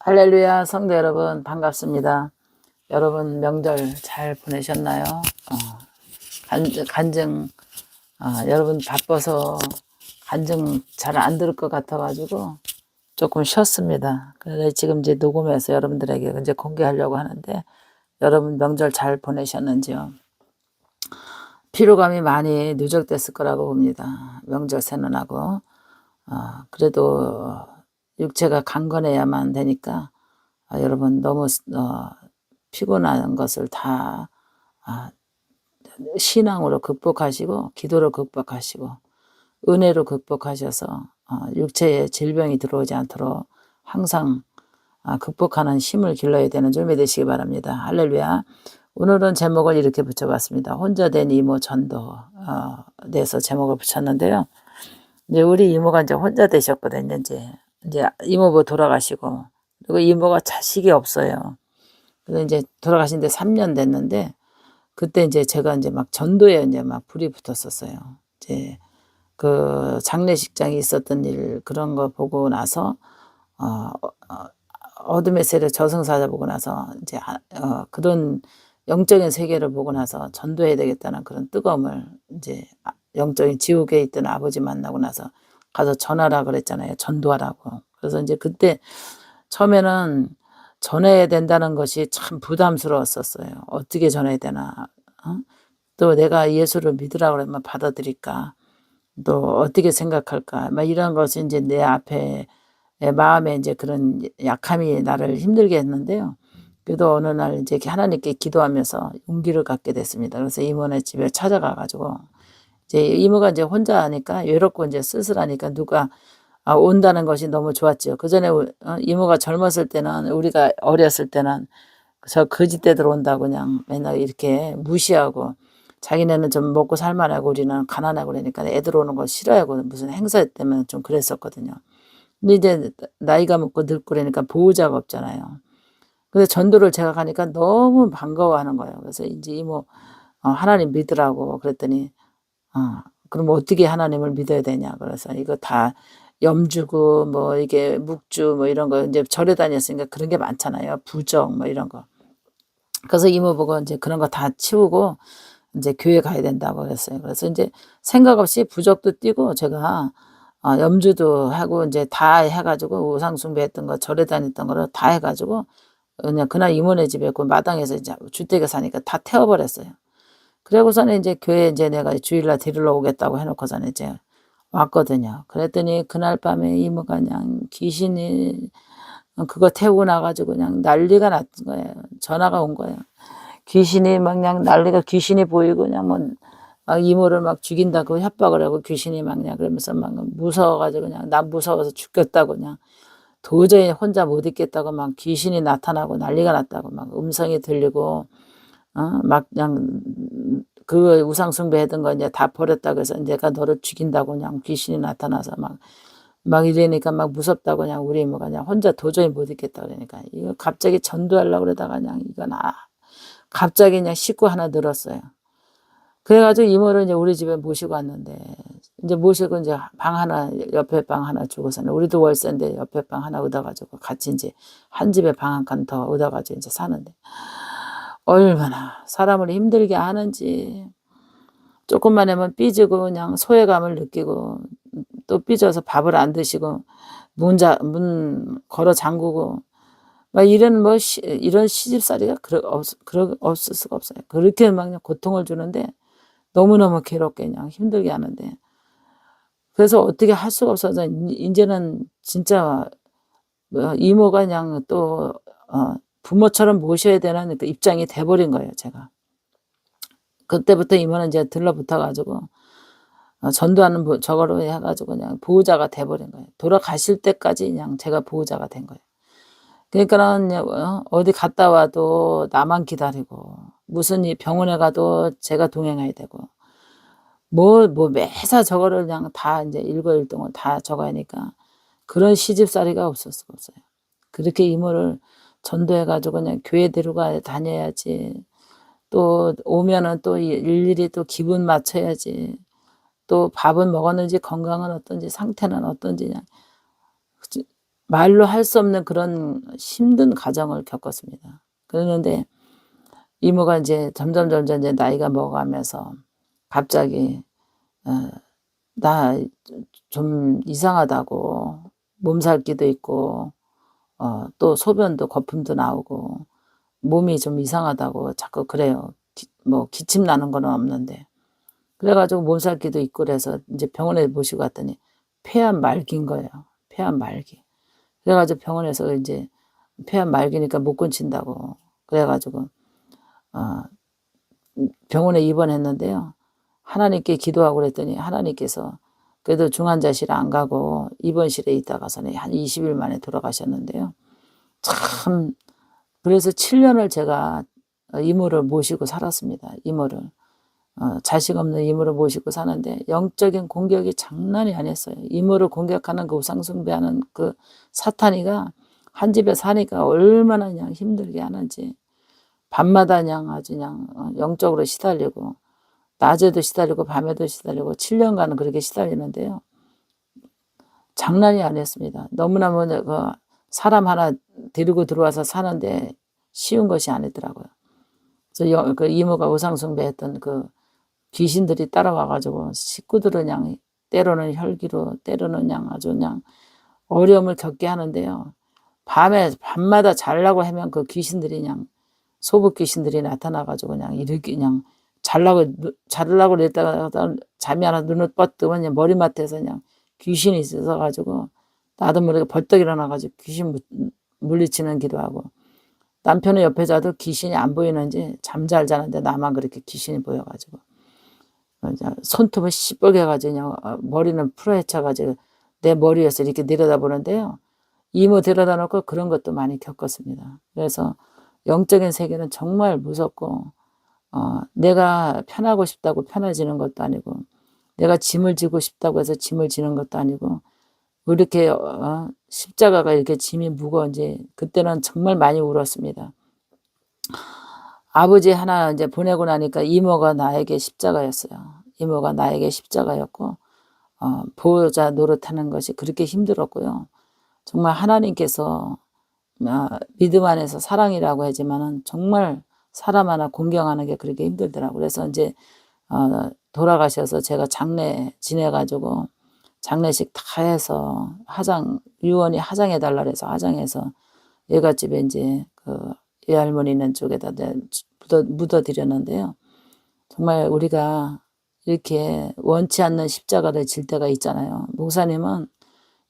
할렐루야 성도 여러분 반갑습니다. 여러분 명절 잘 보내셨나요? 어, 간, 간증 어, 여러분 바빠서 간증 잘 안 들을 것 같아가지고 조금 쉬었습니다. 그래서 지금 이제 녹음해서 여러분들에게 이제 공개하려고 하는데 여러분 명절 잘 보내셨는지요? 피로감이 많이 누적됐을 거라고 봅니다. 명절 세는하고 어, 그래도 육체가 강건해야만 되니까 아, 여러분 너무 어, 피곤한 것을 다 아, 신앙으로 극복하시고 기도로 극복하시고 은혜로 극복하셔서 어, 육체에 질병이 들어오지 않도록 항상 아, 극복하는 힘을 길러야 되는 줄 믿으시기 바랍니다. 할렐루야. 오늘은 제목을 이렇게 붙여봤습니다. 혼자 된 이모 전도 어, 내서 제목을 붙였는데요. 이제 우리 이모가 이제 혼자 되셨거든요. 이제 이제 이모부 돌아가시고 그리고 이모가 자식이 없어요. 그래서 이제 돌아가신 데 3년 됐는데 그때 이제 제가 이제 막 전도에 이제 막 불이 붙었었어요. 이제 그 장례식장에 있었던 일 그런 거 보고 나서 어, 어 어 둠의 세력 저승사자 보고 나서 이제 하- 어, 그런 영적인 세계를 보고 나서 전도해야 되겠다는 그런 뜨거움을 이제 아- 영적인 지옥에 있던 아버지 만나고 나서 가서 전하라 그랬잖아요. 전도하라고. 그래서 이제 그때 처음에는 전해야 된다는 것이 참 부담스러웠었어요. 어떻게 전해야 되나. 어? 또 내가 예수를 믿으라 그러면 받아들일까. 또 어떻게 생각할까. 막 이런 것이 이제 내 앞에 내 마음에 이제 그런 약함이 나를 힘들게 했는데요. 그래도 어느 날 이제 하나님께 기도하면서 용기를 갖게 됐습니다. 그래서 이모네 집에 찾아가 가지고 이제 이모가 이제 혼자 하니까 외롭고 이제 쓸쓸하니까 누가 아, 온다는 것이 너무 좋았죠. 그 전에 이모가 젊었을 때는 우리가 어렸을 때는 저 거짓대들 온다고 그냥 맨날 이렇게 무시하고 자기네는 좀 먹고 살만하고 우리는 가난하고 그러니까 애들 오는 거 싫어하고 무슨 행사 때문에 좀 그랬었거든요. 근데 이제 나이가 먹고 늙고 그러니까 보호자가 없잖아요. 근데 전도를 제가 가니까 너무 반가워하는 거예요. 그래서 이제 이모 어, 하나님 믿으라고 그랬더니 어, 그럼 어떻게 하나님을 믿어야 되냐. 그래서 이거 다 염주고 뭐 이게 묵주 뭐 이런 거 이제 절에 다녔으니까 그런 게 많잖아요. 부적 뭐 이런 거. 그래서 이모 보고 이제 그런 거 다 치우고 이제 교회 가야 된다고 그랬어요. 그래서 이제 생각 없이 부적도 띄고 제가 어, 염주도 하고 이제 다 해가지고 우상숭배했던 거 절에 다녔던 거를 다 해가지고 그냥 그날 이모네 집에 그 마당에서 이제 주택에 사니까 다 태워버렸어요. 그러고서는 이제 교회 이제 내가 주일날 데리러 오겠다고 해놓고서는 이제 왔거든요. 그랬더니 그날 밤에 이모가 그냥 귀신이 그거 태우고 나가지고 그냥 난리가 났던 거예요. 전화가 온 거예요. 귀신이 막 그냥 난리가 귀신이 보이고 그냥 뭐 막 이모를 막 죽인다고 협박을 하고 귀신이 막 그냥 그러면서 막 무서워가지고 그냥 난 무서워서 죽겠다고 그냥 도저히 혼자 못 있겠다고 막 귀신이 나타나고 난리가 났다고 막 음성이 들리고 어? 막 그냥 그 우상 숭배했던 거 이제 다 버렸다고 해서 내가 너를 죽인다고 그냥 귀신이 나타나서 막 막 이러니까 막 무섭다고 그냥 우리 이모가 그냥 혼자 도저히 못 있겠다 그러니까 이거 갑자기 전도하려고 그러다가 그냥 이건 아 갑자기 그냥 식구 하나 늘었어요. 그래가지고 이모를 이제 우리 집에 모시고 왔는데 이제 모시고 이제 방 하나 옆에 방 하나 주고서는 우리도 월세인데 옆에 방 하나 얻어가지고 같이 이제 한 집에 방 한 칸 더 얻어가지고 이제 사는데 얼마나 사람을 힘들게 하는지 조금만 하면 삐지고 그냥 소외감을 느끼고 또 삐져서 밥을 안 드시고 문자 문 걸어 잠그고 막 이런 뭐 시, 이런 시집살이가 그러, 없, 그러, 없을 수가 없어요. 그렇게 막 그냥 고통을 주는데 너무너무 괴롭게 그냥 힘들게 하는데 그래서 어떻게 할 수가 없어서 이제는 진짜 뭐 이모가 그냥 또 어, 부모처럼 모셔야 되는 그 입장이 돼버린 거예요, 제가. 그때부터 이모는 이제 들러붙어가지고 어, 전도하는 보- 저거로 해가지고 그냥 보호자가 돼버린 거예요. 돌아가실 때까지 그냥 제가 보호자가 된 거예요. 그러니까는 어, 어디 갔다 와도 나만 기다리고 무슨 일 병원에 가도 제가 동행해야 되고 뭐, 뭐 매사 저거를 그냥 다 이제 일거일동을 다 적어야 하니까 그런 시집살이가 없어요. 그렇게 이모를 전도해가지고 그냥 교회 데려가 다녀야지. 또 오면은 또 일일이 또 기분 맞춰야지. 또 밥은 먹었는지 건강은 어떤지 상태는 어떤지 말로 할 수 없는 그런 힘든 과정을 겪었습니다. 그러는데 이모가 이제 점점 점점 이제 나이가 먹어가면서 갑자기 어, 나좀 이상하다고 몸살기도 있고 어, 또 소변도 거품도 나오고 몸이 좀 이상하다고 자꾸 그래요. 기, 뭐 기침 나는 건 없는데 그래가지고 몸살기도 있고 그래서 이제 병원에 모시고 갔더니 폐암 말기인 거예요. 폐암 말기. 그래가지고 병원에서 이제 폐암 말기니까 못 고친다고 그래가지고 어, 병원에 입원했는데요. 하나님께 기도하고 그랬더니 하나님께서 그래도 중환자실 안 가고 입원실에 있다가서는 한 20일 만에 돌아가셨는데요. 참 그래서 7년을 제가 이모를 모시고 살았습니다. 이모를 어, 자식 없는 이모를 모시고 사는데 영적인 공격이 장난이 아니었어요. 이모를 공격하는 그 우상숭배하는 그 사탄이가 한 집에 사니까 얼마나 그냥 힘들게 하는지 밤마다 그냥 아주 그냥 어, 영적으로 시달리고 낮에도 시달리고 밤에도 시달리고 7년간은 그렇게 시달리는데요. 장난이 아니었습니다. 너무나 뭐그 사람 하나 데리고 들어와서 사는데 쉬운 것이 아니더라고요. 그래서 그 이모가 우상숭배했던 그 귀신들이 따라와가지고 식구들은 그냥 때로는 혈기로 때로는 그냥 아주 그냥 어려움을 겪게 하는데요. 밤에 밤마다 잘라고 하면 그 귀신들이 그냥 소부 귀신들이 나타나가지고 그냥 이렇게 그냥 잘라고 자르려고 그랬다가 잠이 하나 눈을 뻗뜨면 그냥 머리맡에서 그냥 귀신이 있어서 가지고 나도 모르게 벌떡 일어나가지고 귀신 물리치는 기도하고 남편의 옆에 자도 귀신이 안 보이는지 잠잘 자는데 나만 그렇게 귀신이 보여가지고 손톱을 시뻘게 가지고 어, 머리는 풀어헤쳐가지고 내 머리에서 이렇게 내려다보는데요. 이모 데려다 놓고 그런 것도 많이 겪었습니다. 그래서 영적인 세계는 정말 무섭고 어, 내가 편하고 싶다고 편해지는 것도 아니고 내가 짐을 지고 싶다고 해서 짐을 지는 것도 아니고 이렇게 어, 십자가가 이렇게 짐이 무거운지 그때는 정말 많이 울었습니다. 아버지 하나 이제 보내고 나니까 이모가 나에게 십자가였어요. 이모가 나에게 십자가였고 어, 보호자 노릇하는 것이 그렇게 힘들었고요. 정말 하나님께서 어, 믿음 안에서 사랑이라고 하지만은 정말 사람 하나 공경하는 게 그렇게 힘들더라고요. 그래서 이제 어, 돌아가셔서 제가 장례 지내가지고 장례식 다 해서 화장 유언이 화장해 달라 그래서 화장해서 예가집에 이제 그 외할머니 있는 쪽에다 묻어, 묻어 드렸는데요. 정말 우리가 이렇게 원치 않는 십자가를 질 때가 있잖아요. 목사님은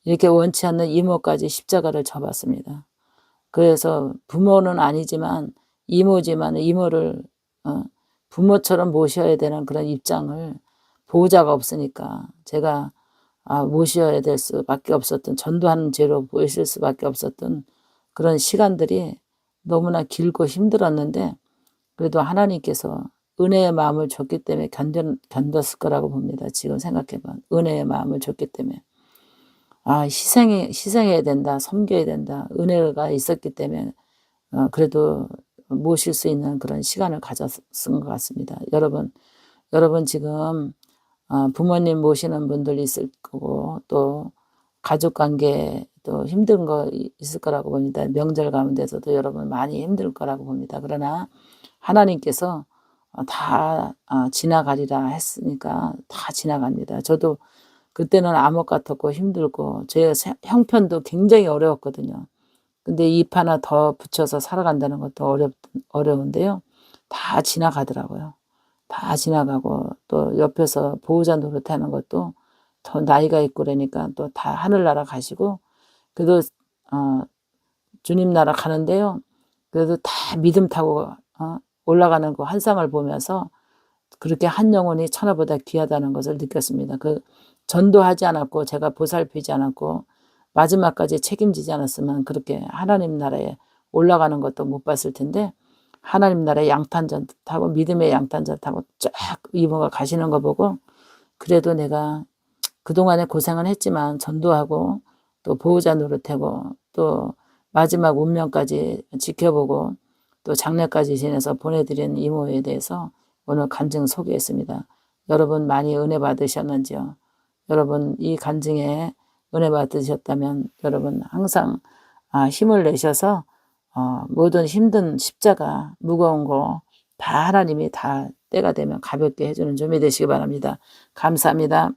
이렇게 원치 않는 이모까지 십자가를 접었습니다. 그래서 부모는 아니지만 이모지만 이모를 어, 부모처럼 모셔야 되는 그런 입장을 보호자가 없으니까 제가 아, 모셔야 될 수밖에 없었던 전도하는 죄로 보이실 수밖에 없었던 그런 시간들이 너무나 길고 힘들었는데 그래도 하나님께서 은혜의 마음을 줬기 때문에 견뎌, 견뎠을 거라고 봅니다. 지금 생각해봐. 은혜의 마음을 줬기 때문에. 아, 희생해, 희생해야 된다. 섬겨야 된다. 은혜가 있었기 때문에, 어, 그래도 모실 수 있는 그런 시간을 가졌은 것 같습니다. 여러분, 여러분 지금 어, 부모님 모시는 분들 있을 거고 또 가족 관계 또 힘든 거 있을 거라고 봅니다. 명절 가운데서도 여러분 많이 힘들 거라고 봅니다. 그러나 하나님께서 어, 다 어, 지나가리라 했으니까 다 지나갑니다. 저도 그때는 암흑 같았고 힘들고 제 형편도 굉장히 어려웠거든요. 근데 잎 하나 더 붙여서 살아간다는 것도 어렵, 어려운데요. 다 지나가더라고요. 다 지나가고 또 옆에서 보호자 노릇하는 것도 더 나이가 있고 그러니까 또 다 하늘나라 가시고 그래도 어, 주님 나라 가는데요. 그래도 다 믿음 타고 어, 올라가는 그 한상을 보면서 그렇게 한 영혼이 천하보다 귀하다는 것을 느꼈습니다. 그 전도하지 않았고 제가 보살피지 않았고 마지막까지 책임지지 않았으면 그렇게 하나님 나라에 올라가는 것도 못 봤을 텐데 하나님 나라의 양탄전 타고 믿음의 양탄전 타고 쫙 이모가 가시는 거 보고 그래도 내가 그동안에 고생은 했지만 전도하고 또 보호자 노릇하고 또 마지막 운명까지 지켜보고 또 장례까지 지내서 보내드린 이모에 대해서 오늘 간증 소개했습니다. 여러분 많이 은혜 받으셨는지요? 여러분 이 간증에 은혜 받으셨다면 여러분 항상 아, 힘을 내셔서 어, 모든 힘든 십자가 무거운 거 다 하나님이 다 때가 되면 가볍게 해주는 점이 되시기 바랍니다. 감사합니다.